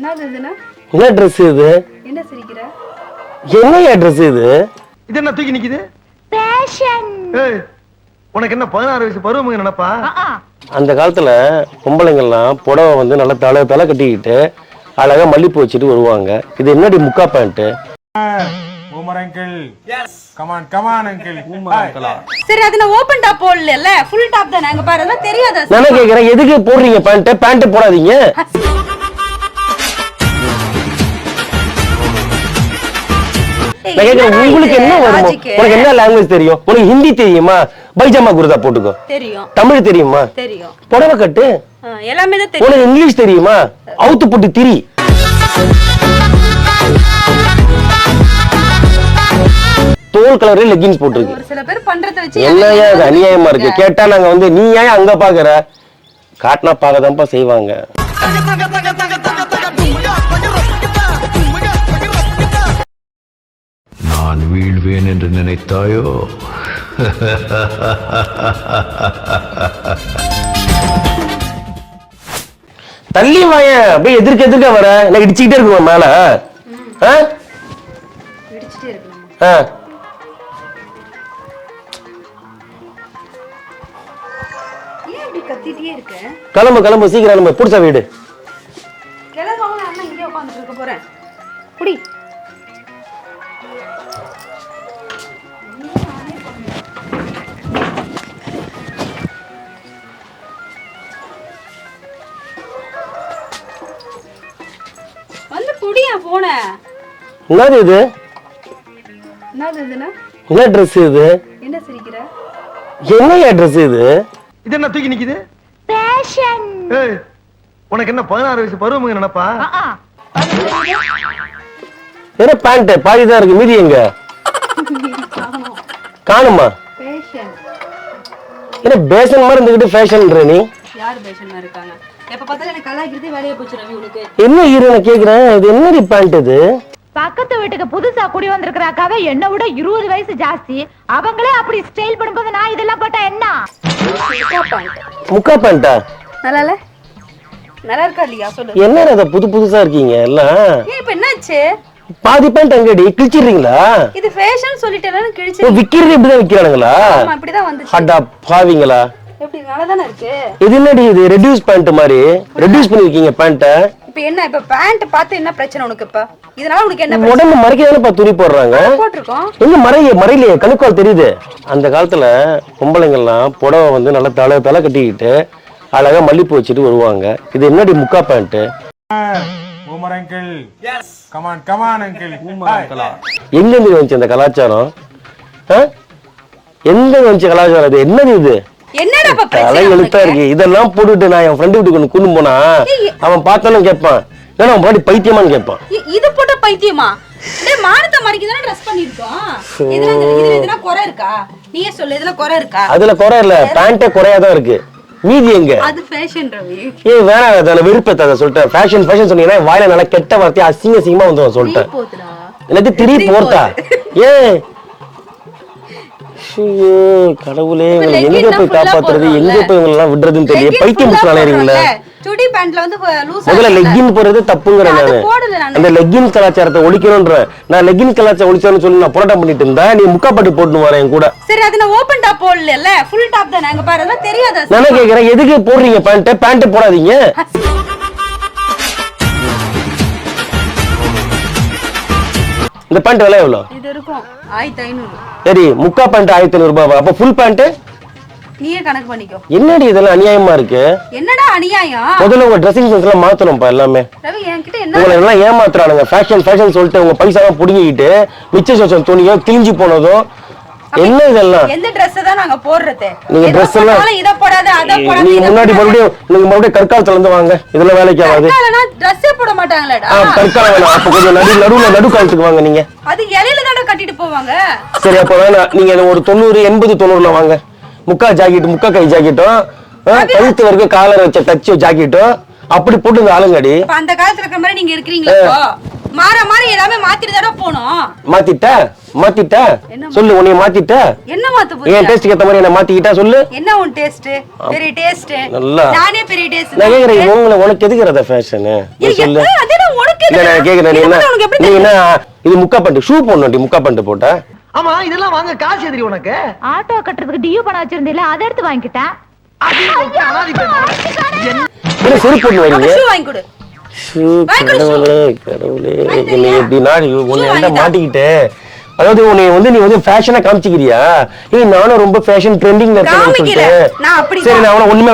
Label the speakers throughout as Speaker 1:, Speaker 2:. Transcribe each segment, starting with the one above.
Speaker 1: என்ன? ட்ரெஸ் இது?
Speaker 2: என்ன சிரிக்கிற?
Speaker 1: என்ன ட்ரெஸ் இது?
Speaker 3: இது என்ன தூக்கி நிக்குது? ஏய், உனக்கு என்ன பதினாறு வயசு பருவமுங்க நினைப்பா?
Speaker 1: அந்த காலத்துல பொம்பளைங்கள்லாம் புடவை வந்து நல்லா தலை தலை கட்டிக்கிட்டு அழகா மல்லிப்பூ வச்சுட்டு வருவாங்க. இது என்னடி முக்கா பேண்ட்
Speaker 4: on, uncle. Hi.
Speaker 2: சரி அது நான் ஓபன் டாப் போடல ஃபுல் டாப் தானே? அங்க பாரு அதெல்லாம் தெரியாதா?
Speaker 1: நான் கேக்குறேன் எதுக்கு போடுறீங்க பேண்ட் பேண்ட் போடாதீங்க. உங்களுக்கு? என்ன வருமோ? உனக்கு என்ன லாங்குவேஜ் தெரியும்? உனக்கு ஹிந்தி தெரியுமா? பைஜாமா குருதா போட்டுக்கோ.
Speaker 2: தெரியும்.
Speaker 1: தமிழ் தெரியுமா?
Speaker 2: தெரியும்.
Speaker 1: புடவை கட்டு.
Speaker 2: எல்லாமே தெரியும்.
Speaker 1: உனக்கு இங்கிலீஷ் தெரியுமா? அவுத்து போட்டு திரி. தோல் கலர்ல லெகின்ஸ் போட்டிருக்கு.
Speaker 2: ஒரு சில பேர் பண்றத வச்சு
Speaker 1: என்னையா இது அநியாயமா இருக்கு? கேட்டா நாங்க வந்து நீ ஏன் அங்க பாக்குற? காட்டினா பார்க்கதான்ப்பா செய்வாங்க.
Speaker 5: நான் வீழ்வேன் என்று நினைத்தாயோ?
Speaker 1: தள்ளி வாயேன் அப்படியே எதிர்க்க எதிர்க்க வர. என்ன இடிச்சுக்கிட்டே இருக்குமா மேல. ஆ?
Speaker 2: இருக்க?
Speaker 1: கிளம்பு கிளம்பு சீக்கிரம் கிளம்பு. புடிச்ச வீடு.
Speaker 2: இங்கே உட்காந்துட்டு இருக்க போறேன். குடி. குடியா போன?
Speaker 1: என்னது இது?
Speaker 2: என்னது இதுனா
Speaker 1: என்ன ட்ரெஸ் இது?
Speaker 2: என்ன சிரிக்கிற?
Speaker 1: என்னையா ட்ரெஸ் இது?
Speaker 3: இது என்ன தூக்கி நிக்குது? ஏய், உனக்கு என்ன பதினாறு வயசு பருவமுங்க நினைப்பா?
Speaker 1: என்ன பேண்ட் பாதி தான் இருக்கு மீதி எங்க? காணுமா?
Speaker 2: ஃபேஷன்
Speaker 1: என்ன பேஷன் மாதிரி இருந்துகிட்டு ஃபேஷன்ன்ற நீ?
Speaker 2: யார் ஃபேஷனா இருக்காங்க? எப்ப பார்த்தாலும் எனக்கு கலாய்க்கிறதே வேலையை போச்சு ரவி உனக்கு.
Speaker 1: என்ன ஹீரோ நான் கேக்குறேன்? இது என்னடி பேண்ட் இது?
Speaker 6: பக்கத்து வீட்டுக்கு புதுசா குடி வந்திருக்கிற அக்காவை என்ன விட இருபது வயசு ஜாஸ்தி. அவங்களே அப்படி ஸ்டைல் பண்ணும்போது நான் இதெல்லாம் போட்டா என்ன?
Speaker 1: முக்கா பேண்டா
Speaker 2: நல்லா இல்ல? நல்லா இருக்கா இல்லையா? சொல்லு.
Speaker 1: என்ன அதை புது புதுசா இருக்கீங்க எல்லாம்?
Speaker 2: ஏன் இப்ப என்னாச்சு?
Speaker 1: பாதி பேண்ட் எங்கடி? கிழிச்சிடுறீங்களா?
Speaker 2: இது ஃபேஷன் சொல்லிட்டேன்னு கிழிச்சு
Speaker 1: விக்கிறது இப்படிதான் விக்கிறானுங்களா?
Speaker 2: ஆமா இப்படிதான் வந்துச்சு.
Speaker 1: அடா பாவிங்களா? இது என்னடி இது ரெடியூஸ் பேண்ட் மாதிரி? ரெடியூஸ் பண்ணிருக்கீங்க பேண்ட்டை
Speaker 2: இப்ப என்ன இப்ப பேண்ட் பார்த்து என்ன பிரச்சனை உனக்கு இப்ப? இதனால உனக்கு என்ன பிரச்சனை?
Speaker 1: உடம்பு மறைக்கதானப்பா துணி போடுறாங்க.
Speaker 2: போட்டிருக்கோம்.
Speaker 1: எங்க மறைய மறையிலையே கணுக்கால் தெரியுது. அந்த காலத்துல பொம்பளைங்கள்லாம் புடவை வந்து நல்லா தலை தலை கட்டிக்கிட்டு அழகா மல்லிப்பூ வச்சுட்டு வருவாங்க. இது என்னடி முக்கா பேண்ட். எங்க வந்துச்சு அந்த கலாச்சாரம்? ஆ? எங்க வந்துச்சு கலாச்சாரம்? இது என்னது இது?
Speaker 2: என்னடா
Speaker 1: தலை எழுத்தா? இருக்கு. இதெல்லாம் போட்டுட்டு நான் என் ஃப்ரெண்டு வீட்டுக்கு ஒன்று கூண்டு போனா அவன் பார்த்தாலும் கேட்பான். ஏன்னா அவன் பாட்டி பைத்தியமான்னு கேட்பான்.
Speaker 2: இது போட்ட பைத்தியமா? டேய் மானத்தை மறைக்க தானே ட்ரெஸ் பண்ணிருக்கோம் இதுல இதுல எதுனா குறை இருக்கா? நீயே சொல்லு இதுல குறை இருக்கா?
Speaker 1: அதுல குறை இல்ல. பேண்டே குறையாதான் இருக்கு. மீதி எங்க?
Speaker 2: அது ஃபேஷன் ரவி.
Speaker 1: ஏய் விருப்பத்தை அதை சொல்லிட்டேன். ஃபேஷன் ஃபேஷன் சொன்னீங்கன்னா வாயில நல்லா கெட்ட வார்த்தையா அசிங்க அசிங்கமா வந்து சொல்லிட்டேன். எனக்கு திரி போர்த்தா ஏன் ஐயோ, கடவுளே எங்க போய் காப்பாத்துறது. எங்க போய் இவங்க எல்லாம் விடுறதுன்னு தெரியல. பைத்தியம்
Speaker 2: full ஆ
Speaker 1: பிடிச்ச அலையறீங்களே
Speaker 2: போடுறோம்ல. சுடி பேண்ட்ல வந்து
Speaker 1: முதல்ல லெக்கின் போறது தப்புங்கிற நானு. அந்த லெக்கின் கலாச்சாரத்தை ஒழிக்கணும்ன்ற நான் லெக்கின் கலாச்சாரம் ஒழிச்சேன்னு சொல்லி நான் போராட்டம் பண்ணிட்டு இருந்தா நீ முக்காப்பட்டு போட்டு வரேன் என் கூட.
Speaker 2: சரி அது நான் ஓபன் டாப் போடல ஃபுல் டாப் தானே? அங்க பாரு அதெல்லாம் தெரியாதா?
Speaker 1: நானே கேக்குறேன் எதுக்கு போடுறீங்க பேண்ட் பேண்ட் போடாதீங்க. பேண்ட் விலை எவ்வளோ? சரி முக்கா பேண்ட் ஆயிரத்தி ஐநூறு ரூபாய் அப்ப ஃபுல் பேண்ட்
Speaker 2: நீயே கணக்கு பண்ணிக்கோ.
Speaker 1: என்னடி இதெல்லாம் அநியாயமா இருக்கு?
Speaker 2: என்னடா அநியாயம்?
Speaker 1: முதல்ல உங்க ட்ரெஸ்ஸிங் சென்ஸ் எல்லாம் மாத்தணும்ப்பா எல்லாமே.
Speaker 2: ரவி என்கிட்ட என்ன
Speaker 1: உங்களை எல்லாம் ஏமாத்துறானுங்க? ஃபேஷன் ஃபேஷன் சொல்லிட்டு உங்க பைசா எல்லாம் புடுங்கிக்கிட்டு மிச்ச சொச்சம் துணியோ கிழிஞ்சு போனதும் என்ன இதெல்லாம்?
Speaker 2: எந்த Dress தான் நாங்க போடுறது?
Speaker 1: நீங்க
Speaker 2: எதை
Speaker 1: dress எல்லாம்
Speaker 2: போட்டாலும் இத போடாத அத போடாத
Speaker 1: நீங்க முன்னாடி. மறுபடியும் நீங்க மறுபடியும் கற்காலத்துல இருந்து வாங்க. இதெல்லாம் வேலைக்கு ஆகாது.
Speaker 2: கற்காலனா ட்ரெஸ்ஸே போட மாட்டாங்களேடா
Speaker 1: ஆ, கற்காலம் வேணாம். அப்ப கொஞ்சம் நடு நடுவுல நடு காலத்துக்கு வாங்க நீங்க.
Speaker 2: அது இலையில தானே கட்டிட்டு போவாங்க.
Speaker 1: சரி அப்ப நீங்க இது ஒரு தொண்ணூறு எண்பது தொண்ணூறுல வாங்க. முக்கா ஜாக்கெட் முக்கா கை ஜாக்கெட்டும் ஆ, கழுத்து வரைக்கும் காலர் வச்ச தச்சு ஜாக்கெட்டும் அப்படி போட்டு இந்த ஆளுங்கடி.
Speaker 2: இப்ப அந்த காலத்துல இருக்கிற மாதிரி நீங்க இருக்கிறீங்களா இப்போ? மாற மாற எல்லாமே மாத்திட்டு தானே போனோம்.
Speaker 1: மாத்திட்ட? மாத்திட்ட? சொல்லு உன்னைய மாத்திட்ட?
Speaker 2: என்ன மாத்த
Speaker 1: என்
Speaker 2: போறீங்க
Speaker 1: டேஸ்ட்டுக்கு ஏத்த மாதிரி என்ன மாத்திக்கிட்டா சொல்லு.
Speaker 2: என்ன உன் டேஸ்ட் பெரிய டேஸ்ட்
Speaker 1: நல்லா.
Speaker 2: நானே பெரிய டேஸ்ட்
Speaker 1: நான் கேக்குறேன் உங்களை உனக்கு எதுக்குறத ஃபேஷனு சொல்லு.
Speaker 2: அதே
Speaker 1: இல்ல நான் கேக்குறேன் நீ என்ன?
Speaker 2: உனக்கு
Speaker 1: நீ என்ன? இது முக்கா பண்ணிட்டு ஷூ போடணும் முக்கா பண்ணிட்டு போட்ட.
Speaker 3: ஆமா இதெல்லாம் வாங்க காசு எதிரி உனக்கு?
Speaker 6: ஆட்டோ கட்டுறதுக்கு டியூ பணம் வச்சிருந்தீல அதை எடுத்து
Speaker 3: அது என்ன
Speaker 1: செருப்பு
Speaker 2: வாங்கி கொடு,
Speaker 1: கடவுளே கடவுளே? எப்படின்னா உன்னை என்ன. மாட்டிக்கிட்டு. அதாவது உன்னை வந்து நீ வந்து ஃபேஷனா காமிச்சிக்கிறியா? ஏய் நானும் ரொம்ப ஃபேஷன் ட்ரெண்டிங்ல இருக்கேன்னு. சொல்லிட்டு. சரி நான் அவன ஒண்ணுமே.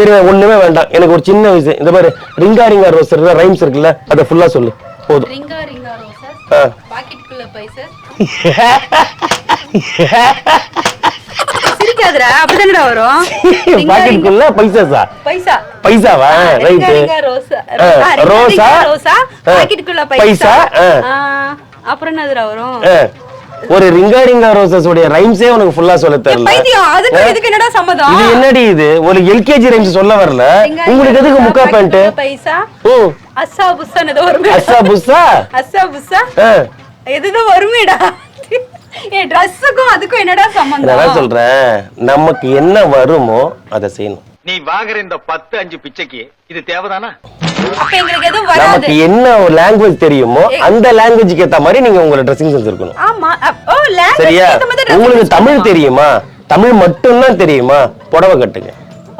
Speaker 1: சரி ஒண்ணுமே வேண்டாம். எனக்கு ஒரு சின்ன விஷயம் இந்த பாரு ரிங்கா ரிங்கா ரோஸ் இருக்குல்ல ரைம்ஸ் இருக்குல்ல அதை ஃபுல்லா சொல்லு. போதும்.
Speaker 2: ரிங்கா. பாக்கெட்டுக்குள்ள அப்படிதானடா வரும்?
Speaker 1: பாக்கெட்டுக்குள்ள
Speaker 2: பைசா.
Speaker 1: பைசாவா?
Speaker 2: ரோசா.
Speaker 1: ரோசா.
Speaker 2: பாக்கெட்டுக்குள்ள
Speaker 1: பைசா,
Speaker 2: அப்புறம் என்னதுடா வரும்?
Speaker 1: ஒரு ரிங்கா ரிங்கா ரோசஸ் உடைய ரைம்ஸே உனக்கு ஃபுல்லா சொல்ல தெரியல
Speaker 2: அதுக்கு? இதுக்கு என்னடா சம்மதம்?
Speaker 1: இது என்னடி இது? ஒரு எல்கேஜி ரைம்ஸ் சொல்ல வரல. உங்களுக்கு எதுக்கு முக்கா பேண்ட்
Speaker 2: பைசா?
Speaker 1: ஓ.
Speaker 2: அஸ்ஸா புஸ்ஸான்னு ஏதோ வருமே.
Speaker 1: அஸ்ஸா புஸ்ஸா?
Speaker 2: அஸ்ஸா புஸ்ஸா?
Speaker 1: ஆ.
Speaker 2: எதுதான் வருமேடா. என் ட்ரெஸ்ஸுக்கும் அதுக்கும் என்னடா
Speaker 1: நான் சொல்றேன். நமக்கு என்ன வருமோ அதை செய்யணும்.
Speaker 7: நீ வாங்குற இந்த பத்து அஞ்சு பிச்சைக்கு இது தேவைதானா?
Speaker 2: அப்ப எங்களுக்கு எதுவும் வராது.
Speaker 1: நமக்கு என்ன ஒரு லாங்குவேஜ் தெரியுமோ அந்த லாங்குவேஜ்க்கு ஏத்த மாதிரி நீங்க உங்களோட ட்ரெஸ்ஸிங் சென்ஸ் இருக்கணும்.
Speaker 2: ஆமா. ஓ
Speaker 1: சரியா? உங்களுக்கு தமிழ்? தெரியுமா? தமிழ் மட்டும்தான் தெரியுமா? புடவை கட்டுங்க.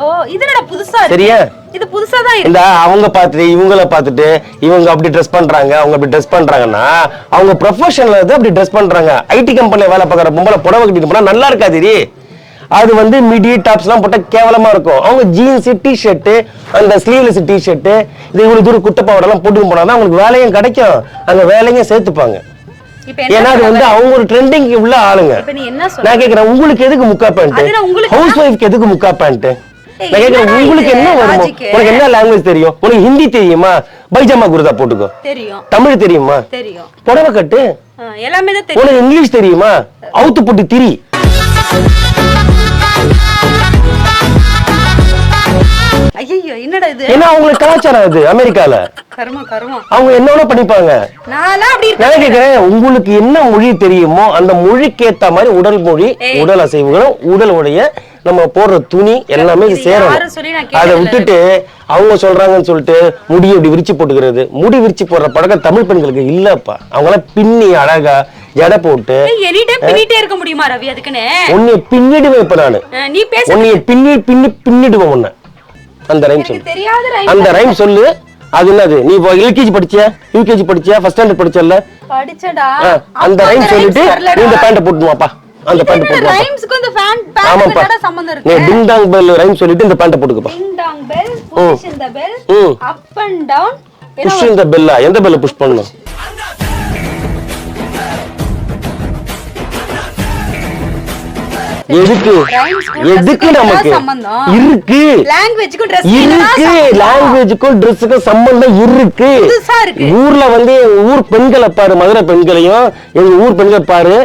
Speaker 2: ஓ இது புதுசா இருக்கு?
Speaker 1: சரியா?
Speaker 2: இது புதுசா தான்
Speaker 1: இந்த அவங்க பார்த்துட்டு இவங்கள பார்த்துட்டு இவங்க அப்படி ட்ரெஸ் பண்றாங்க அவங்க அப்படி ட்ரெஸ் பண்றாங்கன்னா அவங்க ப்ரொஃபஷனல் வந்து அப்படி ட்ரெஸ் பண்றாங்க. ஐடி கம்பெனில வேலை பார்க்குற பொம்பளை புடவை கட்டிட்டு போனா நல்லா இருக்காது அது வந்து மிடி டாப்ஸ்லாம் போட்டா கேவலமா இருக்கும். அவங்க ஜீன்ஸ் டி ஷர்ட் அந்த ஸ்லீவ்லெஸ் டி ஷர்ட் இது இவ்வளவு தூரம் குட்டப்பாவடெல்லாம் போட்டு போனா தான் அவங்களுக்கு வேலையும் கிடைக்கும். அந்த வேலையும் சேர்த்துப்பாங்க. ஏன்னா அது வந்து? அவங்க ஒரு ட்ரெண்டிங் உள்ள ஆளுங்க? நான் கேக்குறேன் உங்களுக்கு எதுக்கு முக்கா பேண்ட்
Speaker 2: அதுனா உங்களுக்கு
Speaker 1: ஹவுஸ் ஒய்ஃப்க்கு எதுக்கு முக்கா பேண்ட்
Speaker 2: ஏய்,
Speaker 1: நான் கேக்குறேன்
Speaker 2: என்னடா
Speaker 1: உங்களுக்கு? என்ன வருமோ? உனக்கு என்ன லாங்குவேஜ் தெரியும்? உனக்கு ஹிந்தி தெரியுமா? பைஜாமா குருதா போட்டுக்கோ.
Speaker 2: தெரியும்.
Speaker 1: தமிழ் தெரியுமா?
Speaker 2: தெரியும்.
Speaker 1: புடவை கட்டு.
Speaker 2: எல்லாமே தெரியும்.
Speaker 1: உனக்கு இங்கிலீஷ் தெரியுமா? அவுத்து போட்டு திரி.
Speaker 2: ஐயோ என்னடா இது?
Speaker 1: ஏன்னா அவங்களுக்கு கலாச்சாரம் அது அமெரிக்கால.
Speaker 2: கருமா கருமா
Speaker 1: அவங்க என்ன பண்ணிப்பாங்க. நான் கேக்குறேன்? உங்களுக்கு என்ன மொழி தெரியுமோ அந்த மொழிக்கு ஏத்த மாதிரி உடல் மொழி. உடல் அசைவுகளும் உடலுடைய நம்ம போடுற துணி எல்லாமே சேரணும்.
Speaker 2: நான்
Speaker 1: அதை. விட்டுட்டு அவங்க சொல்றாங்கன்னு சொல்லிட்டு முடி இப்படி விரிச்சு போட்டுக்கிறது? முடி விரிச்சு போடுற பழக்கம் தமிழ் பெண்களுக்கு இல்லப்பா. அவங்களாம் பின்னி அழகா எடை போட்டு
Speaker 2: பின்னிட்டே இருக்க முடியுமா ரவி அதுக்குன்னு?
Speaker 1: உன்னைய பின்னிடுவேன் இப்ப நானு.
Speaker 2: ஆ, நீ பேச
Speaker 1: உன்னைய பின்னி பின்னி பின்னிடுவேன் உன்னை. அந்த ரைம் சொல்லு. அந்த ரைம் சொல்லு. அது என்னது? நீ இப்போ எல்கேஜி படிச்சியா? யூகேஜி படிச்சியா? ஃபர்ஸ்ட் ஸ்டாண்டர்ட் படிச்சல்ல?
Speaker 2: படிச்சடா
Speaker 1: அந்த ரைம் சொல்லிட்டு இந்த. பேண்ட் போட்டுவாப்பா அந்த பேண்ட்
Speaker 2: இந்த fan- pant
Speaker 1: ஆமாப்பா
Speaker 2: என்னடா சம்பந்தம்
Speaker 1: நீ
Speaker 2: இருக்கு?
Speaker 1: டிங் டாங் பெல் ரைம் சொல்லிட்டு இந்த பேண்ட
Speaker 2: dong bell, push in the bell,
Speaker 1: ம்.
Speaker 2: up and down. என்ன
Speaker 1: புஷ் இந்த பெல்லா எந்த பெல்ல புஷ் பண்ணணும் எதுக்கு எதுக்கு நமக்கு? இருக்கு இருக்கு? லாங்குவேஜுக்கும் ட்ரெஸ்ஸுக்கும் சம்பந்தம் இருக்கு. ஊர்ல வந்து ஊர் பெண்களை பாரு மதுரை பெண்களையும் எங்க ஊர் பெண்கள் பாரு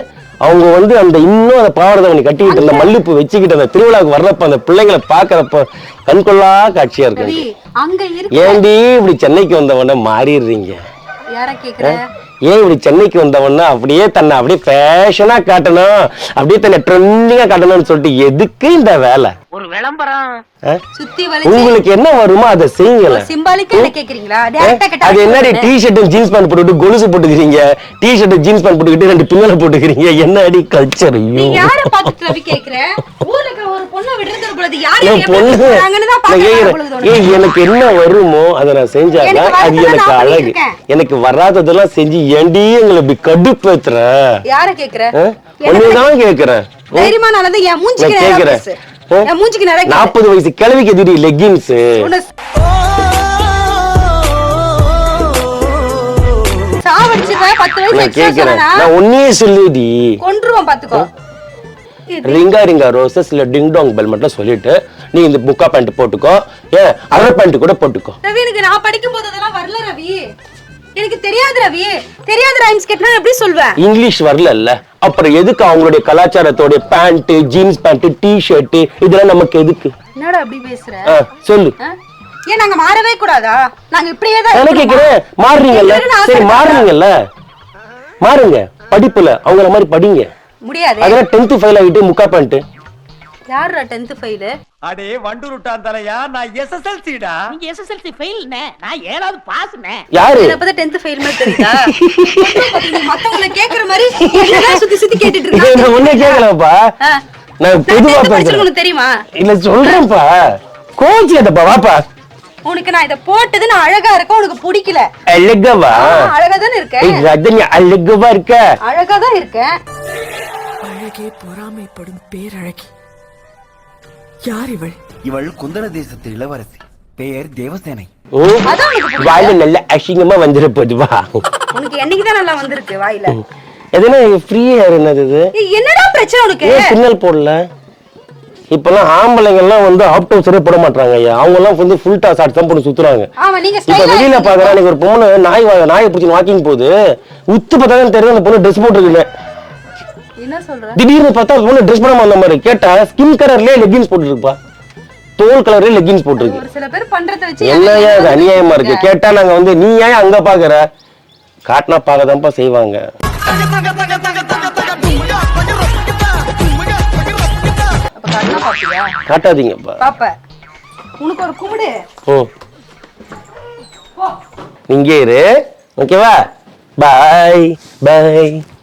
Speaker 1: அவங்க வந்து அந்த இன்னும் அந்த பாவாடை பண்ணி கட்டிக்கிட்டு அந்த மல்லிப்பூ வச்சுக்கிட்டு அந்த திருவிழாவுக்கு வர்றப்ப அந்த பிள்ளைங்களை பாக்குறப்ப கண்கொள்ளா காட்சியா இருக்கு
Speaker 2: ரவி, அங்க இருக்கு
Speaker 1: ஏண்டி இப்படி சென்னைக்கு வந்தவன மாறிடுறீங்க?
Speaker 2: யார கேக்குற?
Speaker 1: ஏன் இப்படி சென்னைக்கு வந்தவன அப்படியே தன்னை அப்படியே ஃபேஷனா காட்டணும் அப்படியே தன்னை ட்ரெண்டிங்கா காட்டணும்னு சொல்லிட்டு எதுக்கு இந்த வேலை?
Speaker 7: விளம்பரம்?
Speaker 2: சுத்தி
Speaker 1: உங்களுக்கு என்ன வருமோ அதை செய்யுங்கள.
Speaker 2: சிம்பாலிக்கா என்ன கேக்குறீங்களா? டேரக்டா கேட்டா
Speaker 1: அது என்னடி டி ஷர்ட்டும் ஜீன்ஸ் பேண்ட் போட்டுட்டு கொலுசு போட்டுக்கிறீங்க. டி ஷர்ட் ஜீன்ஸ் பேண்ட் போட்டுக்கிட்டு ரெண்டு பின்னல போட்டுக்கிறீங்க. என்ன அடி கல்ச்சர்
Speaker 2: நீ
Speaker 1: ஐயோ
Speaker 2: யார பாத்துட்டு ரவி கேக்குற? ஊர்ல இருக்கிற ஒரு பொண்ணை விடுறது பொழுது யாரு
Speaker 1: ஏய் எனக்கு என்ன வருமோ அதை நான் செஞ்சாதான் அது எனக்கு அழகு. எனக்கு வராததெல்லாம் செஞ்சு ஏண்டி எங்களை இப்படி கடுப்பேத்துற
Speaker 2: யார கேக்குற?
Speaker 1: உன்னையதான் கேக்குறேன்.
Speaker 2: தைரியமா என் நேரா
Speaker 1: கேக்குறேன்.
Speaker 2: மூஞ்சிக்கு கேளு.
Speaker 1: நாற்பது வயசு கிழவிக்கு எதிரி லெகின்ஸ்
Speaker 2: சாவடிச்சிருவேன் பத்து வயசு
Speaker 1: கேக்குறேன். நான் உன்னையே சொல்லுடி.
Speaker 2: பாத்துக்கோ
Speaker 1: ரிங்கா ரிங்கா ரோசஸ் இல்ல டிங் டாங் பெல் மட்டும் சொல்லிட்டு நீ இந்த முக்கா பேண்ட் போட்டுக்கோ. ஏன் அரை பேண்ட் கூட போட்டுக்கோ.
Speaker 2: ரவி எனக்கு நான் படிக்கும் போது அதெல்லாம் வரல ரவி. எனக்கு தெரியாது ரவி. தெரியாத ரைம்ஸ் கேட்டா எப்படி சொல்வேன்?
Speaker 1: இங்கிலீஷ் வரல அப்புறம் எதுக்கு அவங்களுடைய கலாச்சாரத்தோட pant jeans pant T shirt இதெல்லாம் நமக்கு எதுக்கு?
Speaker 2: என்னடா அப்படி பேசுற?
Speaker 1: சொல்லு?
Speaker 2: ஏன் நாங்க மாறவே கூடாதா? நாங்க இப்படியே தான்
Speaker 1: நான்? கேக்குறேன்? மாறுறீங்கல்ல? சரி மாறுறீங்கல்ல? மாறுங்க. படிப்புல அவங்கள மாதிரி படிங்க.
Speaker 2: முடியாது.
Speaker 1: அதெல்லாம் டென்த் ஃபெயில் ஆகிட்டு முக்கா பேண்ட்
Speaker 2: யாருடா டென்த் ஃபெயிலு
Speaker 8: அடே வண்டூருட்டான் தலையா நான் எஸ்எஸ்எல்சிடா
Speaker 9: நீங்க எஸ்எஸ்எல்சி ஃபெயில்னே நான் ஏழாவது பாஸ்னே
Speaker 1: யாரு?
Speaker 2: அப்பதான் டென்த் ஃபெயில் மாதிரி தெரியுதா? நீ மத்தவங்கள கேக்குற மாதிரி சுத்தி சுத்தி கேட்டுட்டு
Speaker 1: இதை
Speaker 2: இருக்க
Speaker 1: நான் ஒண்ணே கேட்கலப்பா.
Speaker 2: ஆ.
Speaker 1: நான் பொதுவா பேசுறேன்.
Speaker 2: தெரியுமா?
Speaker 1: இல்ல சொல்றேன்ப்பா. கோச்சியாதப்பா வாப்பா.
Speaker 2: உனக்கு நான் இத போட்டது நான் அழகா இருக்க உனக்கு பிடிக்கல.
Speaker 1: அழகவா?
Speaker 2: அழகா தானே இருக்கேன்
Speaker 1: ஏய், ரஜினி அழகவா இருக்க?
Speaker 2: அழகா தான் இருக்கேன்.
Speaker 9: அழகே பொறாமைப்படும் பேரழகி. யார் இவள்?
Speaker 8: இவள் குந்தல தேசத்து இளவரசி. பெயர் தேவசேனை.
Speaker 1: ஓ. வாயில நல்ல அசிங்கமா வந்துட போகுது வா.
Speaker 2: உனக்கு என்னைக்கு தான் நல்லா வந்திருக்கு வாயில?
Speaker 1: எதுனா ஃப்ரீ ஹேர் என்னது இது?
Speaker 2: என்னடா பிரச்சனை உனக்கு?
Speaker 1: ஏன் பின்னல் போடல? இப்பெல்லாம் ஆம்பளைங்க எல்லாம் வந்து ஆப் டவுசரே போட மாட்டாங்க ஐயா. அவங்க எல்லாம் வந்து ஃபுல் டாஸ் ஆட் தான் போட்டு சுத்துறாங்க.
Speaker 2: ஆமா நீங்க
Speaker 1: இப்ப
Speaker 2: ஸ்டைலா
Speaker 1: வெளியில பாக்குறேன் எனக்கு ஒரு பொண்ணு நாய் வா- நாயை பிடிச்சி வாக்கிங் போகுது. உத்து பார்த்தா தான் தெரியும் அந்த பொண்ணு ட்ரெஸ்
Speaker 2: சொல்ற
Speaker 1: திடீர்னு பார்த்தா பொண்ணு ட்ரெஸ் பண்ணாம அந்த மாதிரி. கேட்டா ஸ்கின் கலர்லயே லெகின்ஸ் போட்டுருக்குப்பா. தோல் கலர்லயே லெகின்ஸ் போட்டுருக்கு.
Speaker 2: ஒரு சில பேர் பண்றத வச்சு
Speaker 1: என்னையா
Speaker 2: எனக்கு
Speaker 1: அநியாயமா இருக்கு? கேட்டா நாங்க வந்து நீ ஏன் அங்க பாக்குற? காட்டினா பார்க்கதான்ப்பா செய்வாங்க. காட்டாதீங்கப்பா.
Speaker 2: உனக்கு ஒரு கும்பிடு
Speaker 1: ஓ இங்கே இரு. ஓகேவா? பாய் பாய்